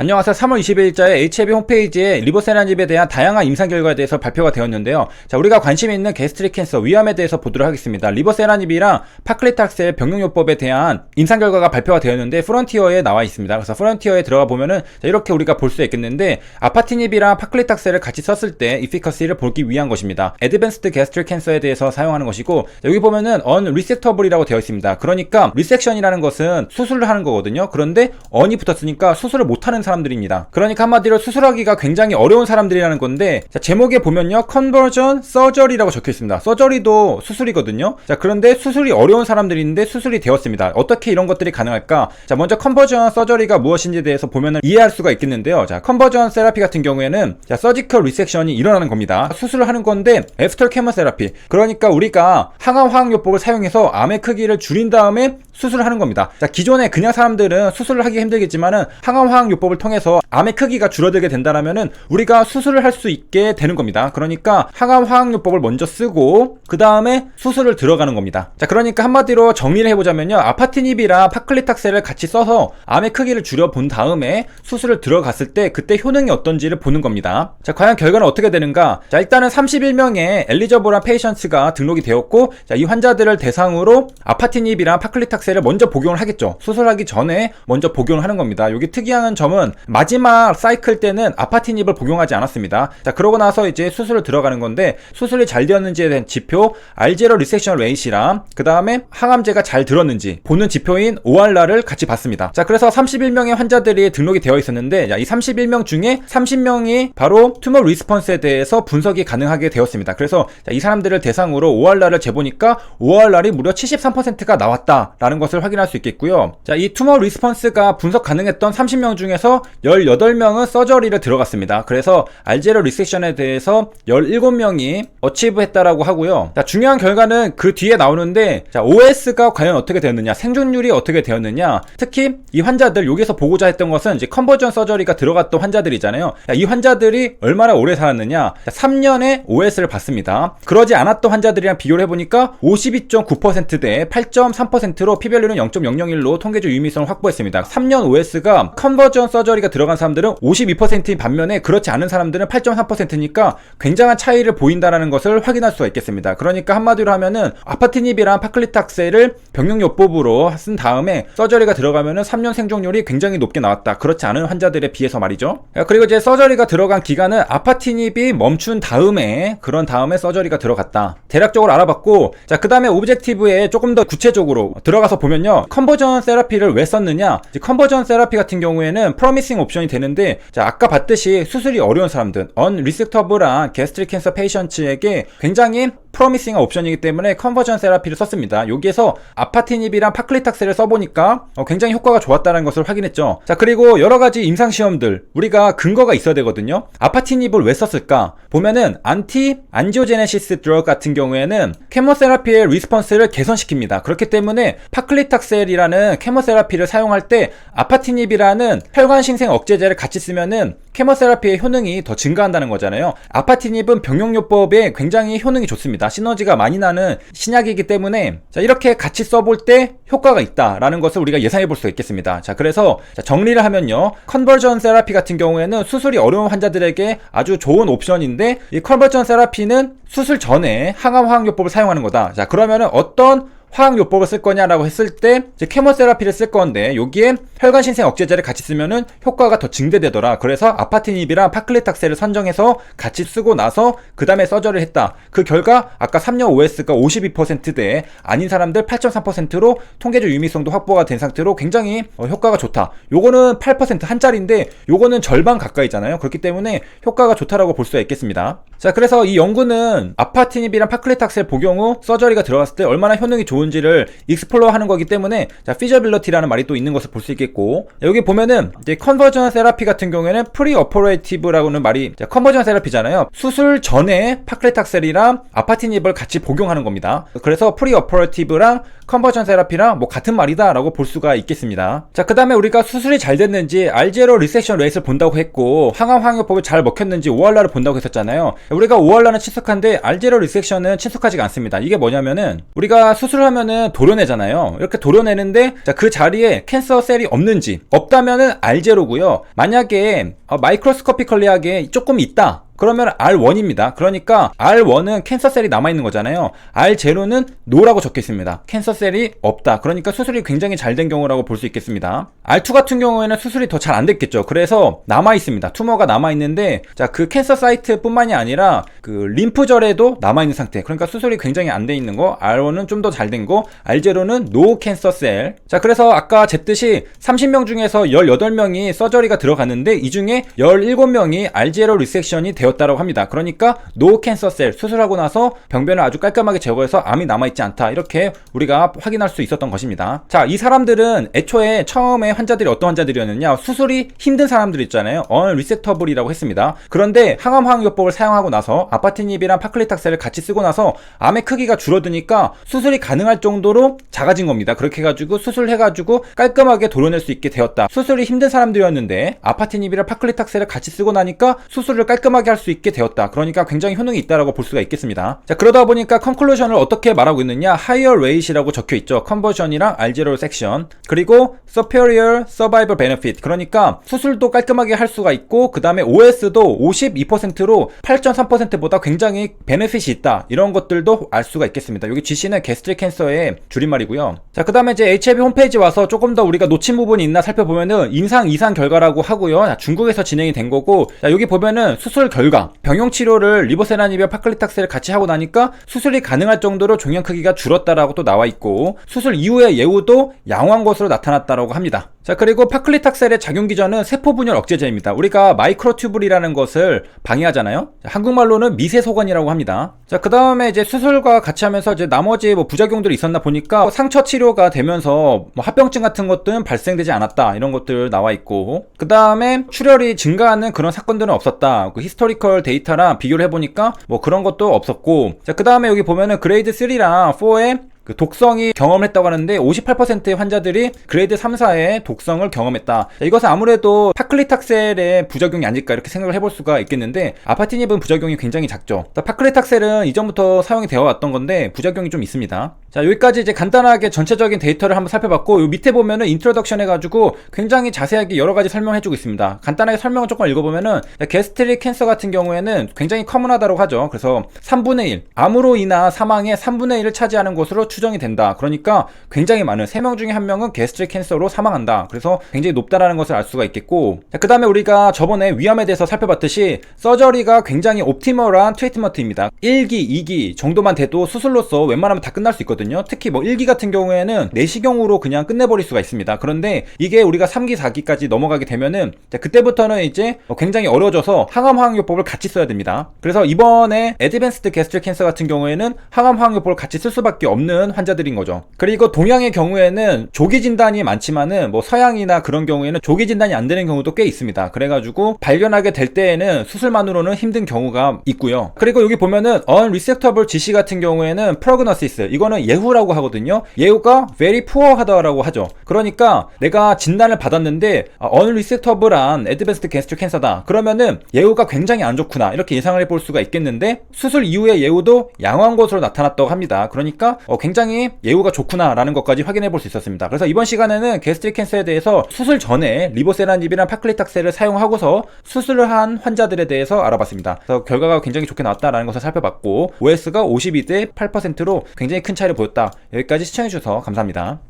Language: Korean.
안녕하세요. 3월 20일자에 HLB 홈페이지에 리보세라닙에 대한 다양한 임상 결과에 대해서 발표가 되었는데요. 자, 우리가 관심 있는 게스트릭 캔서 위암에 대해서 보도록 하겠습니다. 리보세라닙이랑 파클리탁셀 병용요법에 대한 임상 결과가 발표가 되었는데 프론티어에 나와 있습니다. 그래서 프론티어에 들어가 보면은 자, 이렇게 우리가 볼 수 있겠는데 아파티닙이랑 파클리탁셀을 같이 썼을 때 이피커시를 보기 위한 것입니다. 애드밴스드 게스트릭 캔서에 대해서 사용하는 것이고 자, 여기 보면은 언리섹터블이라고 되어 있습니다. 그러니까 리섹션이라는 것은 수술을 하는 거거든요. 그런데 언이 붙었으니까 수술을 못 하는 사람들입니다. 그러니까 한마디로 수술하기가 굉장히 어려운 사람들이라는 건데 자, 제목에 보면요 컨버전 서저리라고 적혀 있습니다. 서저리도 수술이거든요. 자 그런데 수술이 어려운 사람들인데 수술이 되었습니다. 어떻게 이런 것들이 가능할까? 자 먼저 컨버전 서저리가 무엇인지에 대해서 보면은 이해할 수가 있겠는데요. 자 컨버전 세라피 같은 경우에는 자 서지컬 리섹션이 일어나는 겁니다. 수술을 하는 건데 애프터 케모 세라피 그러니까 우리가 항암 화학 요법을 사용해서 암의 크기를 줄인 다음에 수술을 하는 겁니다. 자 기존에 그냥 사람들은 수술을 하기 힘들겠지만은 항암 화학요법을 통해서 암의 크기가 줄어들게 된다라면은 우리가 수술을 할 수 있게 되는 겁니다. 그러니까 항암 화학요법을 먼저 쓰고 그 다음에 수술을 들어가는 겁니다. 자 그러니까 한마디로 정리를 해보자면요 아파티닙이랑 파클리탁셀을 같이 써서 암의 크기를 줄여 본 다음에 수술을 들어갔을 때 그때 효능이 어떤지를 보는 겁니다. 자 과연 결과는 어떻게 되는가? 자 일단은 31명의 엘리저블한 페이션츠가 등록이 되었고 자, 이 환자들을 대상으로 아파티닙이랑 파클리탁셀 을 먼저 복용을 하겠죠. 수술하기 전에 먼저 복용을 하는 겁니다. 여기 특이한 점은 마지막 사이클 때는 아파티닙을 복용하지 않았습니다. 자 그러고 나서 이제 수술을 들어가는 건데 수술이 잘 되었는지에 대한 지표 알제로 리섹션 레이시랑 그 다음에 항암제가 잘 들었는지 보는 지표인 ORR을 같이 봤습니다. 자 그래서 31명의 환자들이 등록이 되어 있었는데 자, 이 31명 중에 30명이 바로 투머 리스폰스에 대해서 분석이 가능하게 되었습니다. 그래서 자, 이 사람들을 대상으로 ORR을 재보니까 ORR이 무려 73%가 나왔다라는 것을 확인할 수 있겠고요. 자, 이 투머 리스폰스가 분석 가능했던 30명 중에서 18명은 서저리를 들어갔습니다. 그래서 알제로 리섹션에 대해서 17명이 어치브 했다라고 하고요. 자, 중요한 결과는 그 뒤에 나오는데 자, OS가 과연 어떻게 되었느냐, 생존율이 어떻게 되었느냐, 특히 이 환자들 여기서 보고자 했던 것은 이제 컨버전 서저리가 들어갔던 환자들이잖아요. 자, 이 환자들이 얼마나 오래 살았느냐, 자, 3년의 OS를 봤습니다. 그러지 않았던 환자들이랑 비교를 해보니까 52.9%대 8.3%로 피별률은 0.001로 통계적 유의미성을 확보했습니다. 3년 OS가 컨버전 서저리가 들어간 사람들은 52%인 반면에 그렇지 않은 사람들은 8.3%니까 굉장한 차이를 보인다라는 것을 확인할 수가 있겠습니다. 그러니까 한마디로 하면은 아파티닙이랑 파클리탁셀을 병용요법으로 쓴 다음에 서저리가 들어가면은 3년 생존율이 굉장히 높게 나왔다. 그렇지 않은 환자들에 비해서 말이죠. 그리고 이제 서저리가 들어간 기간은 아파티닙이 멈춘 다음에 그런 다음에 서저리가 들어갔다. 대략적으로 알아봤고 자 그다음에 오브젝티브에 조금 더 구체적으로 들어가 서 보면요. 컨버전 세라피를 왜 썼느냐? 컨버전 세라피 같은 경우에는 프로미싱 옵션이 되는데 자 아까 봤듯이 수술이 어려운 사람들, 언리섹터블한 게스트릭 캔서 페이션츠에게 굉장히 프로미싱한 옵션이기 때문에 컨버전 세라피를 썼습니다. 여기에서 아파티닙이랑 파클리탁셀을 써보니까 어, 굉장히 효과가 좋았다는 것을 확인했죠. 자 그리고 여러 가지 임상 시험들 우리가 근거가 있어야 되거든요. 아파티닙을 왜 썼을까? 보면은 안티 안지오제네시스 드럭 같은 경우에는 케모세라피의 리스폰스를 개선시킵니다. 그렇기 때문에 파클리탁셀이라는 케모세라피를 사용할 때 아파티닙이라는 혈관 신생 억제제를 같이 쓰면은 케모세라피의 효능이 더 증가한다는 거잖아요. 아파티닙은 병용요법에 굉장히 효능이 좋습니다. 시너지가 많이 나는 신약이기 때문에 자, 이렇게 같이 써볼 때 효과가 있다라는 것을 우리가 예상해 볼 수 있겠습니다. 자, 그래서 자, 정리를 하면요. 컨버전 세라피 같은 경우에는 수술이 어려운 환자들에게 아주 좋은 옵션인데 이 컨버전 세라피는 수술 전에 항암 화학요법을 사용하는 거다. 자, 그러면은 어떤 화학요법을 쓸 거냐라고 했을 때 이제 케모세라피를 쓸 건데 여기에 혈관 신생 억제제를 같이 쓰면은 효과가 더 증대되더라. 그래서 아파티닙이랑 파클리탁셀을 선정해서 같이 쓰고 나서 그 다음에 서저를 했다. 그 결과 아까 3년 OS가 52%대 아닌 사람들 8.3%로 통계적 유미성도 확보가 된 상태로 굉장히 어, 효과가 좋다. 요거는 8% 한 짜리인데 요거는 절반 가까이잖아요. 그렇기 때문에 효과가 좋다라고 볼 수가 있겠습니다. 자, 그래서 이 연구는 아파티닙이랑 파클리탁셀 복용 후 서저리가 들어갔을 때 얼마나 효능이 좋은지를 익스플로어 하는 거기 때문에 자, 피저빌러티라는 말이 또 있는 것을 볼 수 있겠고 여기 보면은 이제 컨버전 세라피 같은 경우에는 프리 어퍼레이티브라고는 말이 자, 컨버전 세라피잖아요. 수술 전에 파클리탁셀이랑 아파티닙을 같이 복용하는 겁니다. 그래서 프리 어퍼레이티브랑 컨버전 세라피랑 뭐 같은 말이다 라고 볼 수가 있겠습니다. 자, 그 다음에 우리가 수술이 잘 됐는지 알제로 리섹션 레이스를 본다고 했고 항암 항요법을 잘 먹혔는지 ORR을 본다고 했었잖아요. 우리가 오알라는 친숙한데 알제로 리섹션은 친숙하지가 않습니다. 이게 뭐냐면은 우리가 수술을 하면은 도려내잖아요. 이렇게 도려내는데 자, 그 자리에 캔서 셀이 없는지 없다면은 알제로고요. 만약에 어, 마이크로스코피컬리하게 조금 있다. 그러면 R1입니다. 그러니까 R1은 캔서셀이 남아있는 거잖아요. R0는 노라고 적혀 있습니다. 캔서셀이 없다. 그러니까 수술이 굉장히 잘 된 경우라고 볼 수 있겠습니다. R2 같은 경우에는 수술이 더 잘 안 됐겠죠. 그래서 남아있습니다. 투머가 남아있는데, 자, 그 캔서 사이트 뿐만이 아니라 그 림프절에도 남아있는 상태. 그러니까 수술이 굉장히 안 돼 있는 거. R1은 좀 더 잘 된 거. R0는 노 캔서셀. 자, 그래서 아까 쟀듯이 30명 중에서 18명이 서저리가 들어갔는데, 이 중에 17명이 R0 리섹션이 되어 되었다고 합니다. 그러니까 노 캔서 셀 수술하고 나서 병변을 아주 깔끔하게 제거해서 암이 남아있지 않다. 이렇게 우리가 확인할 수 있었던 것입니다. 자, 이 사람들은 애초에 처음에 환자들이 어떤 환자들이었느냐? 수술이 힘든 사람들 있잖아요. 언 리섹터블이라고 했습니다. 그런데 항암 항요법을 사용하고 나서 아파티닙이랑 파클리탁셀을 같이 쓰고 나서 암의 크기가 줄어드니까 수술이 가능할 정도로 작아진 겁니다. 그렇게 해가지고 수술해가지고 깔끔하게 도려낼 수 있게 되었다. 수술이 힘든 사람들이었는데 아파티닙이랑 파클리탁셀을 같이 쓰고 나니까 수술을 깔끔하게 할수 있게 되었다. 그러니까 굉장히 효능이 있다라고 볼 수가 있겠습니다. 자 그러다 보니까 컨클루션을 어떻게 말하고 있느냐? higher rate이라고 적혀 있죠. 컨버전이랑 R0 섹션 그리고 superior survival benefit 그러니까 수술도 깔끔하게 할 수가 있고 그 다음에 OS도 52%로 8.3%보다 굉장히 베네핏이 있다. 이런 것들도 알 수가 있겠습니다. 여기 GC는 게스트릭 캔서의 줄임말이고요. 자, 그 다음에 이제 HIV 홈페이지 와서 조금 더 우리가 놓친 부분이 있나 살펴보면은 임상 이상 결과라고 하고요. 자, 중국에서 진행이 된 거고, 자, 여기 보면은 수술 결과, 병용 치료를 리보세라닙이와 파클리탁스를 같이 하고 나니까 수술이 가능할 정도로 종양 크기가 줄었다라고 또 나와 있고, 수술 이후의 예후도 양호한 것으로 나타났다라고 합니다. 자, 그리고 파클리탁셀의 작용 기전은 세포 분열 억제제입니다. 우리가 마이크로튜블이라는 것을 방해하잖아요. 자, 한국말로는 미세소관이라고 합니다. 자, 그 다음에 이제 수술과 같이 하면서 이제 나머지 뭐 부작용들이 있었나 보니까 상처 치료가 되면서 뭐 합병증 같은 것들은 발생되지 않았다. 이런 것들 나와 있고. 그 다음에 출혈이 증가하는 그런 사건들은 없었다. 그 히스토리 컬 데이터랑 비교를 해보니까 뭐 그런 것도 없었고. 자, 그 다음에 여기 보면은 그레이드 3랑 4에 그 독성이 경험을 했다고 하는데 58%의 환자들이 그레이드 3, 4의 독성을 경험했다. 자, 이것은 아무래도 파클리탁셀의 부작용이 아닐까 이렇게 생각을 해볼 수가 있겠는데 아파티닙은 부작용이 굉장히 작죠. 파클리탁셀은 이전부터 사용이 되어 왔던 건데 부작용이 좀 있습니다. 자 여기까지 이제 간단하게 전체적인 데이터를 한번 살펴봤고 요 밑에 보면은 인트로덕션 해가지고 굉장히 자세하게 여러 가지 설명해주고 있습니다. 간단하게 설명을 조금 읽어보면은 게스트릭 캔서 같은 경우에는 굉장히 커먼하다고 하죠. 그래서 3분의 1 암으로 인한 사망의 3분의 1을 차지하는 것으로 추정이 된다. 그러니까 굉장히 많은 3명 중에 한 명은 게스트릭 캔서로 사망한다. 그래서 굉장히 높다라는 것을 알 수가 있겠고 그 다음에 우리가 저번에 위암에 대해서 살펴봤듯이 서저리가 굉장히 옵티멀한 트리트먼트입니다. 1기, 2기 정도만 돼도 수술로서 웬만하면 다 끝날 수 있거든요. 특히 뭐 1기 같은 경우에는 내시경으로 그냥 끝내버릴 수가 있습니다. 그런데 이게 우리가 3기, 4기까지 넘어가게 되면은 그때부터는 이제 굉장히 어려워져서 항암화학요법을 같이 써야 됩니다. 그래서 이번에 에드밴스드 게스트릭 캔서 같은 경우에는 항암화학요법을 같이 쓸 수밖에 없는 환자들인 거죠. 그리고 동양의 경우에는 조기 진단이 많지만은 뭐 서양이나 그런 경우에는 조기 진단이 안 되는 경우도 꽤 있습니다. 그래가지고 발견하게 될 때에는 수술만으로는 힘든 경우가 있고요. 그리고 여기 보면은 unresectable GC 같은 경우에는 prognosis 이거는 예후라고 하거든요. 예후가 very poor 하다라고 하죠. 그러니까 내가 진단을 받았는데 unresectable한 advanced gastric cancer다. 그러면은 예후가 굉장히 안 좋구나 이렇게 예상을 해볼 수가 있겠는데 수술 이후의 예후도 양호한 것으로 나타났다고 합니다. 그러니까 어, 굉장히 예후가 좋구나라는 것까지 확인해 볼 수 있었습니다. 그래서 이번 시간에는 게스트릭 캔서에 대해서 수술 전에 리보세란닙이랑 파클리탁셀을 사용하고서 수술을 한 환자들에 대해서 알아봤습니다. 그래서 결과가 굉장히 좋게 나왔다라는 것을 살펴봤고 OS가 52 대 8%로 굉장히 큰 차이를 보였다. 여기까지 시청해 주셔서 감사합니다.